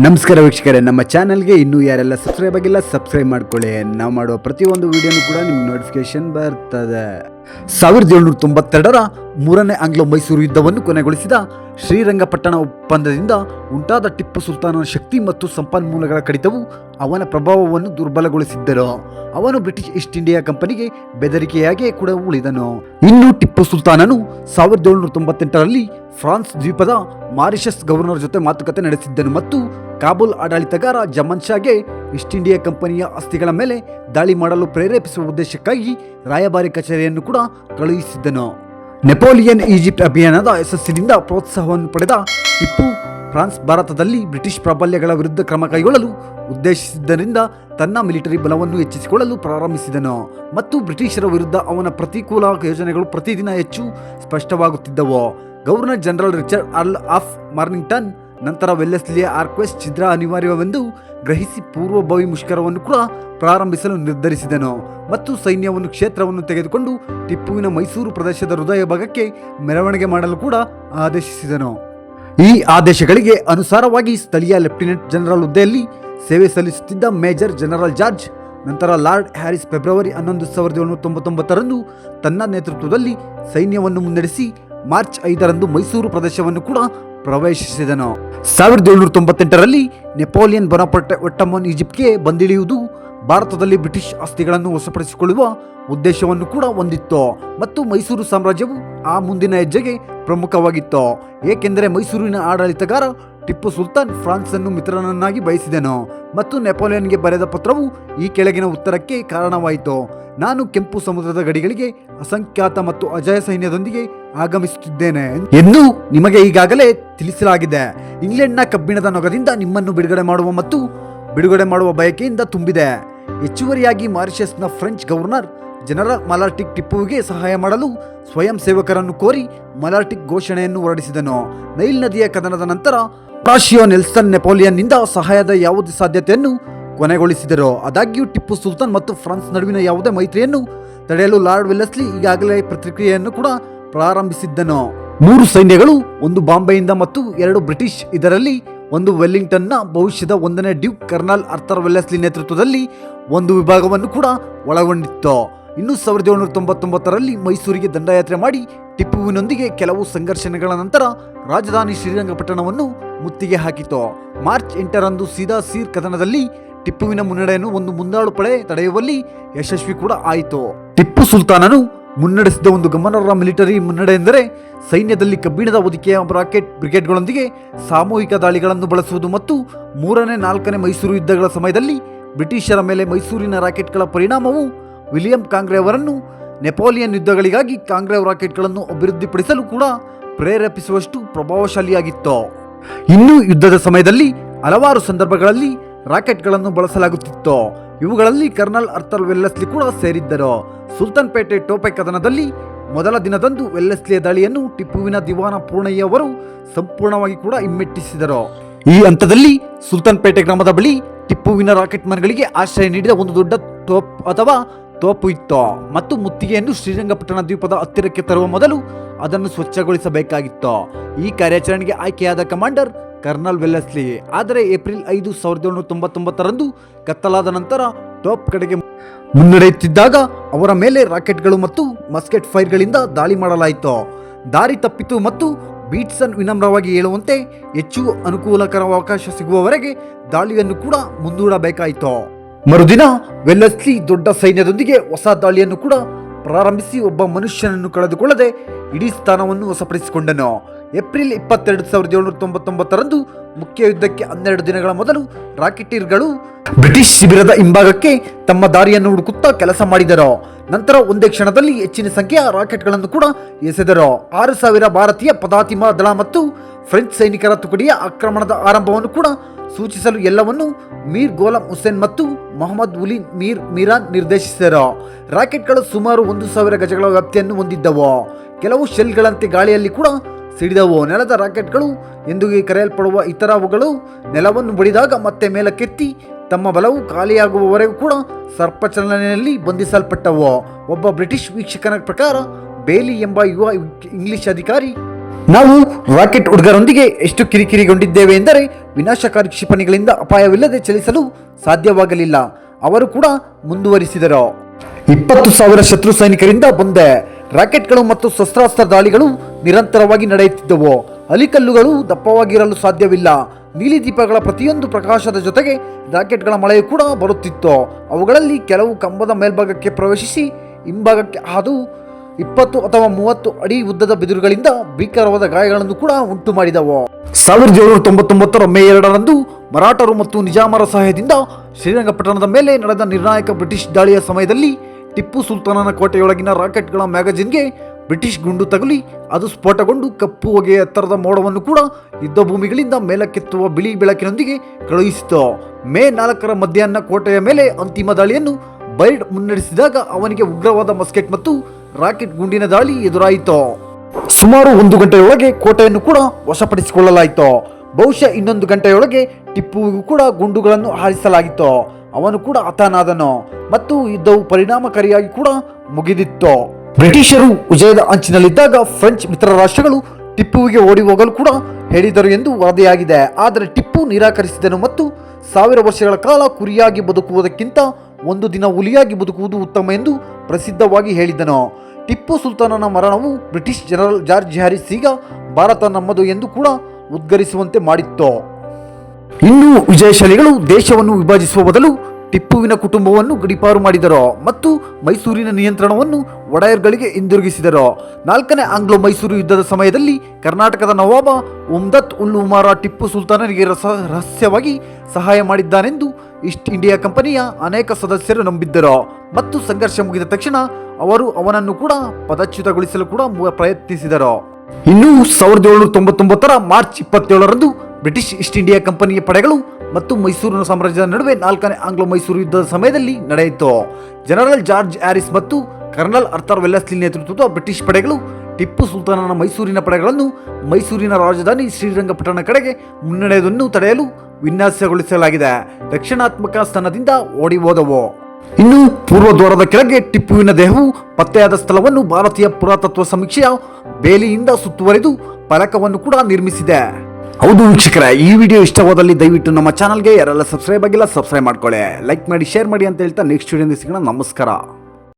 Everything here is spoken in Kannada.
ನಮಸ್ಕಾರ ವೀಕ್ಷಕರೇ, ನಮ್ಮ ಚಾನಲ್ಗೆ ಇನ್ನೂ ಯಾರೆಲ್ಲ ಸಬ್ಸ್ಕ್ರೈಬ್ ಆಗಿಲ್ಲ, ಸಬ್ಸ್ಕ್ರೈಬ್ ಮಾಡ್ಕೊಳ್ಳಿ. ನಾವು ಮಾಡುವ ಪ್ರತಿಯೊಂದು ವಿಡಿಯೋನು ಕೂಡ ನಿಮ್ಗೆ ನೋಟಿಫಿಕೇಶನ್ ಬರ್ತದೆ. ಸಾವಿರದ ಏಳ್ನೂರ ತೊಂಬತ್ತೆರಡರ ಮೂರನೇ ಆಂಗ್ಲೋ ಮೈಸೂರು ಯುದ್ಧವನ್ನು ಕೊನೆಗೊಳಿಸಿದ ಶ್ರೀರಂಗಪಟ್ಟಣ ಒಪ್ಪಂದದಿಂದ ಉಂಟಾದ ಟಿಪ್ಪು ಸುಲ್ತಾನನ ಶಕ್ತಿ ಮತ್ತು ಸಂಪನ್ಮೂಲಗಳ ಕಡಿತವು ಅವನ ಪ್ರಭಾವವನ್ನು ದುರ್ಬಲಗೊಳಿಸಿದ್ದರು ಅವನು ಬ್ರಿಟಿಷ್ ಈಸ್ಟ್ ಇಂಡಿಯಾ ಕಂಪನಿಗೆ ಬೆದರಿಕೆಯಾಗಿಯೇ ಕೂಡ ಉಳಿದನು. ಇನ್ನು ಟಿಪ್ಪು ಸುಲ್ತಾನನು ಸಾವಿರದ ಏಳ್ನೂರ ತೊಂಬತ್ತೆಂಟರಲ್ಲಿ ಫ್ರಾನ್ಸ್ ದ್ವೀಪದ ಮಾರಿಷಸ್ ಗವರ್ನರ್ ಜೊತೆ ಮಾತುಕತೆ ನಡೆಸಿದ್ದನು ಮತ್ತು ಕಾಬೂಲ್ ಆಡಳಿತಗಾರ ಜಮನ್ ಶಾಗೆ ಈಸ್ಟ್ ಇಂಡಿಯಾ ಕಂಪನಿಯ ಆಸ್ತಿಗಳ ಮೇಲೆ ದಾಳಿ ಮಾಡಲು ಪ್ರೇರೇಪಿಸುವ ಉದ್ದೇಶಕ್ಕಾಗಿ ರಾಯಭಾರಿ ಕಚೇರಿಯನ್ನು ಕೂಡ ಕಳುಹಿಸಿದ್ದನು. ನೆಪೋಲಿಯನ್ ಈಜಿಪ್ಟ್ ಅಭಿಯಾನದ ಯಶಸ್ಸಿನಿಂದ ಪ್ರೋತ್ಸಾಹವನ್ನು ಪಡೆದ ಟಿಪ್ಪು ಫ್ರಾನ್ಸ್ ಭಾರತದಲ್ಲಿ ಬ್ರಿಟಿಷ್ ಪ್ರಾಬಲ್ಯಗಳ ವಿರುದ್ಧ ಕ್ರಮ ಕೈಗೊಳ್ಳಲು ಉದ್ದೇಶಿಸಿದ್ದರಿಂದ ತನ್ನ ಮಿಲಿಟರಿ ಬಲವನ್ನು ಹೆಚ್ಚಿಸಿಕೊಳ್ಳಲು ಪ್ರಾರಂಭಿಸಿದನು ಮತ್ತು ಬ್ರಿಟಿಷರ ವಿರುದ್ಧ ಅವನ ಪ್ರತಿಕೂಲ ಯೋಜನೆಗಳು ಪ್ರತಿದಿನ ಹೆಚ್ಚು ಸ್ಪಷ್ಟವಾಗುತ್ತಿದ್ದವು. Governor general Richard Earl of Mornington ನಂತರ ವೆಲ್ಲೆಸ್ಲಿಯ ಆರ್ಕ್ವೆಸ್ಟ್ ಛಿದ್ರ ಅನಿವಾರ್ಯವೆಂದು ಗ್ರಹಿಸಿ ಪೂರ್ವಭಾವಿ ಮುಷ್ಕರವನ್ನು ಕೂಡ ಪ್ರಾರಂಭಿಸಲು ನಿರ್ಧರಿಸಿದನು ಮತ್ತು ಸೈನ್ಯವನ್ನು ಕ್ಷೇತ್ರವನ್ನು ತೆಗೆದುಕೊಂಡು ಟಿಪ್ಪುವಿನ ಮೈಸೂರು ಪ್ರದೇಶದ ಹೃದಯ ಭಾಗಕ್ಕೆ ಮೆರವಣಿಗೆ ಮಾಡಲು ಕೂಡ ಆದೇಶಿಸಿದನು. ಈ ಆದೇಶಗಳಿಗೆ ಅನುಸಾರವಾಗಿ ಸ್ಥಳೀಯ ಲೆಫ್ಟಿನೆಂಟ್ ಜನರಲ್ ಹುದ್ದೆಯಲ್ಲಿ ಸೇವೆ ಸಲ್ಲಿಸುತ್ತಿದ್ದ ಮೇಜರ್ ಜನರಲ್ ಜಾರ್ಜ್, ನಂತರ ಲಾರ್ಡ್ ಹ್ಯಾರಿಸ್ ಫೆಬ್ರವರಿ ಹನ್ನೊಂದು ಸಾವಿರದ ಏಳ್ನೂರ ತೊಂಬತ್ತೊಂಬತ್ತರಂದು ತನ್ನ ನೇತೃತ್ವದಲ್ಲಿ ಸೈನ್ಯವನ್ನು ಮುನ್ನಡೆಸಿ ಮಾರ್ಚ್ ಐದರಂದು ಮೈಸೂರು ಪ್ರದೇಶವನ್ನು ಕೂಡ ಪ್ರವೇಶಿಸಿದನು. ಸಾವಿರದ ಏಳ್ನೂರ ತೊಂಬತ್ತೆಂಟರಲ್ಲಿ ನೆಪೋಲಿಯನ್ ಬೊನಾಪರ್ಟೆ ಒಟ್ಟಮನ್ ಈಜಿಪ್ಟ್ಗೆ ಬಂದಿಳಿಯುವುದು ಭಾರತದಲ್ಲಿ ಬ್ರಿಟಿಷ್ ಆಸ್ತಿಗಳನ್ನು ವಶಪಡಿಸಿಕೊಳ್ಳುವ ಉದ್ದೇಶವನ್ನು ಕೂಡ ಹೊಂದಿತ್ತು ಮತ್ತು ಮೈಸೂರು ಸಾಮ್ರಾಜ್ಯವು ಆ ಮುಂದಿನ ಹೆಜ್ಜೆಗೆ ಪ್ರಮುಖವಾಗಿತ್ತು. ಏಕೆಂದರೆ ಮೈಸೂರಿನ ಆಡಳಿತಗಾರ ಟಿಪ್ಪು ಸುಲ್ತಾನ್ ಫ್ರಾನ್ಸ್ ಅನ್ನು ಮಿತ್ರನನ್ನಾಗಿ ಬಯಸಿದನು ಮತ್ತು ನೆಪೋಲಿಯನ್ಗೆ ಬರೆದ ಪತ್ರವು ಈ ಕೆಳಗಿನ ಉತ್ತರಕ್ಕೆ ಕಾರಣವಾಯಿತು ನಾನು ಕೆಂಪು ಸಮುದ್ರದ ಗಡಿಗಳಿಗೆ ಅಸಂಖ್ಯಾತ ಮತ್ತು ಅಜಯ ಸೈನ್ಯದೊಂದಿಗೆ ಆಗಮಿಸುತ್ತಿದ್ದೇನೆ ಎಂದು ನಿಮಗೆ ಈಗಾಗಲೇ ತಿಳಿಸಲಾಗಿದೆ. ಇಂಗ್ಲೆಂಡ್ನ ಕಬ್ಬಿಣದ ನೊಗದಿಂದ ನಿಮ್ಮನ್ನು ಬಿಡುಗಡೆ ಮಾಡುವ ಮತ್ತು ಬಿಡುಗಡೆ ಮಾಡುವ ಬಯಕೆಯಿಂದ ತುಂಬಿದೆ. ಹೆಚ್ಚುವರಿಯಾಗಿ ಮಾರಿಷಸ್ನ ಫ್ರೆಂಚ್ ಗವರ್ನರ್ ಜನರಲ್ ಮಲಾರ್ಟಿಕ್ ಟಿಪ್ಪುವಿಗೆ ಸಹಾಯ ಮಾಡಲು ಸ್ವಯಂ ಸೇವಕರನ್ನು ಕೋರಿ ಮಲಾರ್ಟಿಕ್ ಘೋಷಣೆಯನ್ನು ಹೊರಡಿಸಿದನು. ನೈಲ್ ನದಿಯ ಕದನದ ನಂತರ ಪ್ರಾಶಿಯೋ ನೆಲ್ಸನ್ ನೆಪೋಲಿಯನ್ನಿಂದ ಸಹಾಯದ ಯಾವುದೇ ಸಾಧ್ಯತೆಯನ್ನು ಕೊನೆಗೊಳಿಸಿದರು, ಆದಾಗ್ಯೂ ಟಿಪ್ಪು ಸುಲ್ತಾನ್ ಮತ್ತು ಫ್ರಾನ್ಸ್ ನಡುವಿನ ಯಾವುದೇ ಮೈತ್ರಿಯನ್ನು ತಡೆಯಲು ಲಾರ್ಡ್ ವೆಲ್ಲೆಸ್ಲಿ ಈಗಾಗಲೇ ಪ್ರತಿಕ್ರಿಯೆಯನ್ನು ಕೂಡ ಪ್ರಾರಂಭಿಸಿದ್ದನು? ಮೂರು ಸೈನ್ಯಗಳು, ಒಂದು ಬಾಂಬೆಯಿಂದ ಮತ್ತು ಎರಡು ಬ್ರಿಟಿಷ್, ಇದರಲ್ಲಿ ಒಂದು ವೆಲ್ಲಿಂಗ್ಟನ್ನ ಭವಿಷ್ಯದ ಒಂದನೇ ಡ್ಯೂಕ್ ಕರ್ನಲ್ ಅರ್ಥರ್ ವೆಲ್ಲೆಸ್ಲಿ ನೇತೃತ್ವದಲ್ಲಿ ಒಂದು ವಿಭಾಗವನ್ನು ಕೂಡ ಒಳಗೊಂಡಿತ್ತು? ಇನ್ನು ಸಾವಿರದ ಏಳುನೂರ ತೊಂಬತ್ತೊಂಬತ್ತರಲ್ಲಿ ಮೈಸೂರಿಗೆ ದಂಡಯಾತ್ರೆ ಮಾಡಿ ಟಿಪ್ಪುವಿನೊಂದಿಗೆ ಕೆಲವು ಸಂಘರ್ಷಣೆಗಳ ನಂತರ ರಾಜಧಾನಿ ಶ್ರೀರಂಗಪಟ್ಟಣವನ್ನು ಮುತ್ತಿಗೆ ಹಾಕಿತು. ಮಾರ್ಚ್ ಎಂಟರಂದು ಸೀದಾ ಸೀರ್ ಕದನದಲ್ಲಿ ಟಿಪ್ಪುವಿನ ಮುನ್ನಡೆಯನ್ನು ಒಂದು ಮುಂದಾಳು ಪಡೆ ತಡೆಯುವಲ್ಲಿ ಯಶಸ್ವಿ ಕೂಡ ಆಯಿತು. ಟಿಪ್ಪು ಸುಲ್ತಾನನು ಮುನ್ನಡೆಸಿದ ಒಂದು ಗಮನಾರ್ಹ ಮಿಲಿಟರಿ ಮುನ್ನಡೆ ಎಂದರೆ ಸೈನ್ಯದಲ್ಲಿ ಕಬ್ಬಿಣದ ಹೊದಿಕೆಯ ರಾಕೆಟ್ ಬ್ರಿಗೇಡ್ಗಳೊಂದಿಗೆ ಸಾಮೂಹಿಕ ದಾಳಿಗಳನ್ನು ಬಳಸುವುದು ಮತ್ತು ಮೂರನೇ ನಾಲ್ಕನೇ ಮೈಸೂರು ಯುದ್ಧಗಳ ಸಮಯದಲ್ಲಿ ಬ್ರಿಟಿಷರ ಮೇಲೆ ಮೈಸೂರಿನ ರಾಕೆಟ್ಗಳ ಪರಿಣಾಮವು ವಿಲಿಯಂ ಕಾಂಗ್ರೆ ಅವರನ್ನು ನೆಪೋಲಿಯನ್ ಯುದ್ಧಗಳಿಗಾಗಿ ಕಾಂಗ್ರೆ ರಾಕೆಟ್ಗಳನ್ನು ಅಭಿವೃದ್ಧಿಪಡಿಸಲು ಕೂಡ ಪ್ರೇರೇಪಿಸುವಷ್ಟು ಪ್ರಭಾವಶಾಲಿಯಾಗಿತ್ತು ಇನ್ನು ಯುದ್ಧದ ಸಮಯದಲ್ಲಿ ಹಲವಾರು ಸಂದರ್ಭಗಳಲ್ಲಿ ರಾಕೆಟ್ಗಳನ್ನು ಬಳಸಲಾಗುತ್ತಿತ್ತು? ಇವುಗಳಲ್ಲಿ ಕರ್ನಲ್ ಅರ್ಥರ್ ವೆಲ್ಲೆಸ್ಲಿ ಕೂಡ ಸೇರಿದ್ದರು. ಸುಲ್ತಾನ್ಪೇಟೆ ಟೋಪೆ ಕದನದಲ್ಲಿ ಮೊದಲ ದಿನದಂದು ವೆಲ್ಲೆಸ್ಲಿಯ ದಾಳಿಯನ್ನು ಟಿಪ್ಪುವಿನ ದಿವಾನ ಪೂರ್ಣಯ್ಯವರು ಸಂಪೂರ್ಣವಾಗಿ ಕೂಡ ಹಿಮ್ಮೆಟ್ಟಿಸಿದರು. ಈ ಹಂತದಲ್ಲಿ ಸುಲ್ತಾನ್ಪೇಟೆ ಗ್ರಾಮದ ಬಳಿ ಟಿಪ್ಪುವಿನ ರಾಕೆಟ್ ಮನೆಗಳಿಗೆ ಆಶ್ರಯ ನೀಡಿದ ಒಂದು ದೊಡ್ಡ ಟೋಪ್ ಅಥವಾ ತೋಪು ಇತ್ತು ಮತ್ತು ಮುತ್ತಿಗೆಯನ್ನು ಶ್ರೀರಂಗಪಟ್ಟಣ ದ್ವೀಪದ ಹತ್ತಿರಕ್ಕೆ ತರುವ ಮೊದಲು ಅದನ್ನು ಸ್ವಚ್ಛಗೊಳಿಸಬೇಕಾಗಿತ್ತು? ಈ ಕಾರ್ಯಾಚರಣೆಗೆ ಆಯ್ಕೆಯಾದ ಕಮಾಂಡರ್ ಕರ್ನಲ್ ವೆಲ್ಲೆಸ್ಲಿ. ಆದರೆ ಏಪ್ರಿಲ್ ಐದು ಸಾವಿರದ ಏಳ್ನೂರ ತೊಂಬತ್ತೊಂಬತ್ತರಂದು ಕತ್ತಲಾದ ನಂತರ ಟೋಪ್ ಕಡೆಗೆ ಮುನ್ನಡೆಯುತ್ತಿದ್ದಾಗ ಅವರ ಮೇಲೆ ರಾಕೆಟ್ಗಳು ಮತ್ತು ಮಸ್ಕೆಟ್ ಫೈರ್ಗಳಿಂದ ದಾಳಿ ಮಾಡಲಾಯಿತು? ದಾರಿ ತಪ್ಪಿತು ಮತ್ತು ಬೀಟ್ಸನ್ ವಿನಮ್ರವಾಗಿ ಹೇಳುವಂತೆ ಹೆಚ್ಚು ಅನುಕೂಲಕರ ಅವಕಾಶ ಸಿಗುವವರೆಗೆ ದಾಳಿಯನ್ನು ಕೂಡ ಮುಂದೂಡಬೇಕಾಯಿತು? ಮರುದಿನ ವೆಲ್ಲಸ್ಲಿ ದೊಡ್ಡ ಸೈನ್ಯದೊಂದಿಗೆ ಹೊಸ ದಾಳಿಯನ್ನು ಕೂಡ ಪ್ರಾರಂಭಿಸಿ ಒಬ್ಬ ಮನುಷ್ಯನನ್ನು ಕಳೆದುಕೊಳ್ಳದೆ ಇಡೀ ಸ್ಥಾನವನ್ನು ವಶಪಡಿಸಿಕೊಂಡನು. ಏಪ್ರಿಲ್ ಇಪ್ಪತ್ತೆರಡು ಸಾವಿರದ ಏಳ್ನೂರ ತೊಂಬತ್ತೊಂಬತ್ತರಂದು ಮುಖ್ಯ ಯುದ್ಧಕ್ಕೆ ಹನ್ನೆರಡು ದಿನಗಳ ಮೊದಲು ರಾಕೆಟೀರ್ಗಳು ಬ್ರಿಟಿಷ್ ಶಿಬಿರದ ಹಿಂಭಾಗಕ್ಕೆ ತಮ್ಮ ದಾರಿಯನ್ನು ಹುಡುಕುತ್ತಾ ಕೆಲಸ ಮಾಡಿದರು. ನಂತರ ಒಂದೇ ಕ್ಷಣದಲ್ಲಿ ಹೆಚ್ಚಿನ ಸಂಖ್ಯೆಯ ರಾಕೆಟ್ಗಳನ್ನು ಕೂಡ ಎಸೆದರು. ಆರು ಸಾವಿರ ಭಾರತೀಯ ಪದಾತಿಮ ದಳ ಮತ್ತು ಫ್ರೆಂಚ್ ಸೈನಿಕರ ತುಕಡಿಯ ಆಕ್ರಮಣದ ಆರಂಭವನ್ನು ಕೂಡ ಸೂಚಿಸಲು ಎಲ್ಲವನ್ನು ಮೀರ್ ಗೋಲಂ ಹುಸೇನ್ ಮತ್ತು ಮೊಹಮ್ಮದ್ ಉಲಿನ್ ಮೀರ್ ಮೀರಾನ್ ನಿರ್ದೇಶಿಸಿದರು. ರಾಕೆಟ್ಗಳು ಸುಮಾರು ಒಂದು ಸಾವಿರ ಗಜಗಳ ವ್ಯಾಪ್ತಿಯನ್ನು ಹೊಂದಿದ್ದವು. ಕೆಲವು ಶೆಲ್ಗಳಂತೆ ಗಾಳಿಯಲ್ಲಿ ಕೂಡ ಸಿಡಿದವು ನೆಲದ ರಾಕೆಟ್ಗಳು ಎಂದು ಕರೆಯಲ್ಪಡುವ ಇತರವುಗಳು, ನೆಲವನ್ನು ಬಡಿದಾಗ ಮತ್ತೆ ಮೇಲಕ್ಕೆತ್ತಿ, ತಮ್ಮ ಬಲವು ಖಾಲಿಯಾಗುವವರೆಗೂ ಕೂಡ ಸರ್ಪಚಲನೆಯಲ್ಲಿ ಬಂಧಿಸಲ್ಪಟ್ಟವು. ಒಬ್ಬ ಬ್ರಿಟಿಷ್ ವೀಕ್ಷಕನ ಪ್ರಕಾರ, ಬೇಲಿ ಎಂಬ ಯುವ ಇಂಗ್ಲಿಷ್ ಅಧಿಕಾರಿ, ನಾವು ರಾಕೆಟ್ ಹುಡುಗರೊಂದಿಗೆ ಎಷ್ಟು ಕಿರಿಕಿರಿಗೊಂಡಿದ್ದೇವೆ ಎಂದರೆ, ವಿನಾಶಕಾರಿ ಕ್ಷಿಪಣಿಗಳಿಂದ ಅಪಾಯವಿಲ್ಲದೆ ಚಲಿಸಲು ಸಾಧ್ಯವಾಗಲಿಲ್ಲ. ಅವರು ಕೂಡ ಮುಂದುವರಿಸಿದರು. ಇಪ್ಪತ್ತು ಸಾವಿರ ಶತ್ರು ಸೈನಿಕರಿಂದ ಬಂದೆ. ರಾಕೆಟ್ಗಳು ಮತ್ತು ಶಸ್ತ್ರಾಸ್ತ್ರ ದಾಳಿಗಳು ನಿರಂತರವಾಗಿ ನಡೆಯುತ್ತಿದ್ದವು. ಅಲಿಕಲ್ಲುಗಳು ದಪ್ಪವಾಗಿರಲು ಸಾಧ್ಯವಿಲ್ಲ. ನೀಲಿ ದೀಪಗಳ ಪ್ರತಿಯೊಂದು ಪ್ರಕಾಶದ ಜೊತೆಗೆ ರಾಕೆಟ್ಗಳ ಮಳೆಯು ಕೂಡ ಬರುತ್ತಿತ್ತು. ಅವುಗಳಲ್ಲಿ ಕೆಲವು ಕಂಬದ ಮೇಲ್ಭಾಗಕ್ಕೆ ಪ್ರವೇಶಿಸಿ, ಹಿಂಭಾಗಕ್ಕೆ ಹಾದು ಇಪ್ಪತ್ತು ಅಥವಾ ಮೂವತ್ತು ಅಡಿ ಉದ್ದದ ಬಿದಿರುಗಳಿಂದ ಭೀಕರವಾದ ಗಾಯಗಳನ್ನು ಕೂಡ ಉಂಟು ಮಾಡಿದವು ಸಾವಿರದ ಏಳುನೂರ ತೊಂಬತ್ತೊಂಬತ್ತರ ಮೇ ಎರಡರಂದು ಮರಾಠರು ಮತ್ತು ನಿಜಾಮರ ಸಹಾಯದಿಂದ ಶ್ರೀರಂಗಪಟ್ಟಣದ ಮೇಲೆ ನಡೆದ ನಿರ್ಣಾಯಕ ಬ್ರಿಟಿಷ್ ದಾಳಿಯ ಸಮಯದಲ್ಲಿ ಟಿಪ್ಪು ಸುಲ್ತಾನನ ಕೋಟೆಯೊಳಗಿನ ರಾಕೆಟ್ಗಳ ಮ್ಯಾಗಜಿನ್ಗೆ ಬ್ರಿಟಿಷ್ ಗುಂಡು ತಗುಲಿ, ಅದು ಸ್ಫೋಟಗೊಂಡು ಕಪ್ಪು ಹೊಗೆಯ ಎತ್ತರದ ಮೋಡವನ್ನು ಕೂಡ ಯುದ್ಧ ಭೂಮಿಗಳಿಂದ ಮೇಲಕ್ಕೆತ್ತುವ ಬಿಳಿ ಬೆಳಕಿನೊಂದಿಗೆ ಕಳುಹಿಸಿತು. ಮೇ ನಾಲ್ಕರ ಮಧ್ಯಾಹ್ನ ಕೋಟೆಯ ಮೇಲೆ ಅಂತಿಮ ದಾಳಿಯನ್ನು ಬೈರ್ಡ್ ಮುನ್ನಡೆಸಿದಾಗ ಅವನಿಗೆ ಉಗ್ರವಾದ ಮಸ್ಕೆಟ್ ಮತ್ತು ರಾಕೆಟ್ ಗುಂಡಿನ ದಾಳಿ ಎದುರಾಯಿತು. ಸುಮಾರು ಒಂದು ಗಂಟೆಯೊಳಗೆ ಕೋಟೆಯನ್ನು ಕೂಡ ವಶಪಡಿಸಿಕೊಳ್ಳಲಾಯಿತು. ಬಹುಶಃ ಇನ್ನೊಂದು ಗಂಟೆಯೊಳಗೆ ಟಿಪ್ಪುವಿಗೂ ಕೂಡ ಗುಂಡುಗಳನ್ನು ಹಾರಿಸಲಾಗಿತ್ತು. ಅವನು ಕೂಡ ಹತನಾದನು ಮತ್ತು ಯುದ್ಧವು ಪರಿಣಾಮಕಾರಿಯಾಗಿ ಕೂಡ ಮುಗಿದಿತ್ತು. ಬ್ರಿಟಿಷರು ವಿಜಯದ ಅಂಚಿನಲ್ಲಿದ್ದಾಗ ಫ್ರೆಂಚ್ ಮಿತ್ರ ರಾಷ್ಟ್ರಗಳು ಟಿಪ್ಪುವಿಗೆ ಓಡಿ ಹೋಗಲು ಕೂಡ ಹೇಳಿದರು ಎಂದು ವರದಿಯಾಗಿದೆ. ಆದರೆ ಟಿಪ್ಪು ನಿರಾಕರಿಸಿದನು ಮತ್ತು ಸಾವಿರ ವರ್ಷಗಳ ಕಾಲ ಕುರಿಯಾಗಿ ಬದುಕುವುದಕ್ಕಿಂತ ಒಂದು ದಿನ ಹುಲಿಯಾಗಿ ಬದುಕುವುದು ಉತ್ತಮ ಎಂದು ಪ್ರಸಿದ್ಧವಾಗಿ ಹೇಳಿದನು. ಟಿಪ್ಪು ಸುಲ್ತಾನನ ಮರಣವು ಬ್ರಿಟಿಷ್ ಜನರಲ್ ಜಾರ್ಜ್ ಹ್ಯಾರಿಸ್ ಈಗ ಭಾರತ ನಮ್ಮದು ಎಂದು ಕೂಡ ಉದ್ಗರಿಸುವಂತೆ ಮಾಡಿತ್ತು? ಇನ್ನು ವಿಜಯಶಾಲಿಗಳು ದೇಶವನ್ನು ವಿಭಜಿಸುವ ಬದಲು ಟಿಪ್ಪುವಿನ ಕುಟುಂಬವನ್ನು ಗಡಿಪಾರು ಮಾಡಿದರು ಮತ್ತು ಮೈಸೂರಿನ ನಿಯಂತ್ರಣವನ್ನು ಒಡೆಯರ್ಗಳಿಗೆ ಹಿಂದಿರುಗಿಸಿದರು? ನಾಲ್ಕನೇ ಆಂಗ್ಲೋ ಮೈಸೂರು ಯುದ್ಧದ ಸಮಯದಲ್ಲಿ ಕರ್ನಾಟಕದ ನವಾಬ ಉಮ್ದತ್ ಉಲ್ ಉಮಾರ ಟಿಪ್ಪು ಸುಲ್ತಾನನಿಗೆ ರಸ, ರಹಸ್ಯವಾಗಿ ಸಹಾಯ ಮಾಡಿದ್ದಾನೆಂದು ಈಸ್ಟ್ ಇಂಡಿಯಾ ಕಂಪನಿಯ ಅನೇಕ ಸದಸ್ಯರು ನಂಬಿದ್ದರು. ಮತ್ತು ಸಂಘರ್ಷ ಮುಗಿದ ತಕ್ಷಣ ಅವರು ಅವನನ್ನು ಕೂಡ ಪದಚ್ಯುತಗೊಳಿಸಲು ಕೂಡ ಪ್ರಯತ್ನಿಸಿದರು. ಇನ್ನು ಸಾವಿರದ ಏಳುನೂರ ತೊಂಬತ್ತೊಂಬತ್ತರ ಮಾರ್ಚ್ ಇಪ್ಪತ್ತೇಳರಂದು ಬ್ರಿಟಿಷ್ ಈಸ್ಟ್ ಇಂಡಿಯಾ ಕಂಪನಿಯ ಪಡೆಗಳು ಮತ್ತು ಮೈಸೂರಿನ ಸಾಮ್ರಾಜ್ಯದ ನಡುವೆ ನಾಲ್ಕನೇ ಆಂಗ್ಲೋ ಮೈಸೂರು ಯುದ್ಧದ ಸಮಯದಲ್ಲಿ ನಡೆಯಿತು. ಜನರಲ್ ಜಾರ್ಜ್ ಹ್ಯಾರಿಸ್ ಮತ್ತು ಕರ್ನಲ್ ಅರ್ಥರ್ ವೆಲ್ಲಸ್ಲಿ ನೇತೃತ್ವದ ಬ್ರಿಟಿಷ್ ಪಡೆಗಳು ಟಿಪ್ಪು ಸುಲ್ತಾನನ ಮೈಸೂರಿನ ಪಡೆಗಳನ್ನು ಮೈಸೂರಿನ ರಾಜಧಾನಿ ಶ್ರೀರಂಗಪಟ್ಟಣ ಕಡೆಗೆ ಮುನ್ನಡೆಯುವುದನ್ನು ತಡೆಯಲು ವಿನ್ಯಾಸಗೊಳಿಸಲಾಗಿದೆ. ರಕ್ಷಣಾತ್ಮಕ ಸ್ಥಾನದಿಂದ ಓಡಿ ಹೋದವು. ಇನ್ನು ಪೂರ್ವ ದ್ವಾರದ ಕೆಳಗೆ ಟಿಪ್ಪುವಿನ ದೇಹವು ಪತ್ತೆಯಾದ ಸ್ಥಳವನ್ನು ಭಾರತೀಯ ಪುರಾತತ್ವ ಸಮೀಕ್ಷೆಯ ಬೇಲಿಯಿಂದ ಸುತ್ತುವರೆದು ಫಲಕವನ್ನು ಕೂಡ ನಿರ್ಮಿಸಿದೆ. ಹೌದು ವೀಕ್ಷಕರೇ, ಈ ವಿಡಿಯೋ ಇಷ್ಟವಾದಲ್ಲಿ ದಯವಿಟ್ಟು ನಮ್ಮ ಚಾನಲ್ಗೆ ಯಾರೆಲ್ಲ ಸಬ್ಸ್ಕ್ರೈಬ್ ಆಗಿಲ್ಲ ಸಬ್ಸ್ಕ್ರೈಬ್ ಮಾಡ್ಕೊಳ್ಳಿ. ಲೈಕ್ ಮಾಡಿ ಶೇರ್ ಮಾಡಿ ಅಂತ ಹೇಳ್ತಾ ನೆಕ್ಸ್ಟ್ ವಿಡಿಯೋ ಸಿಗೋಣ. ನಮಸ್ಕಾರ.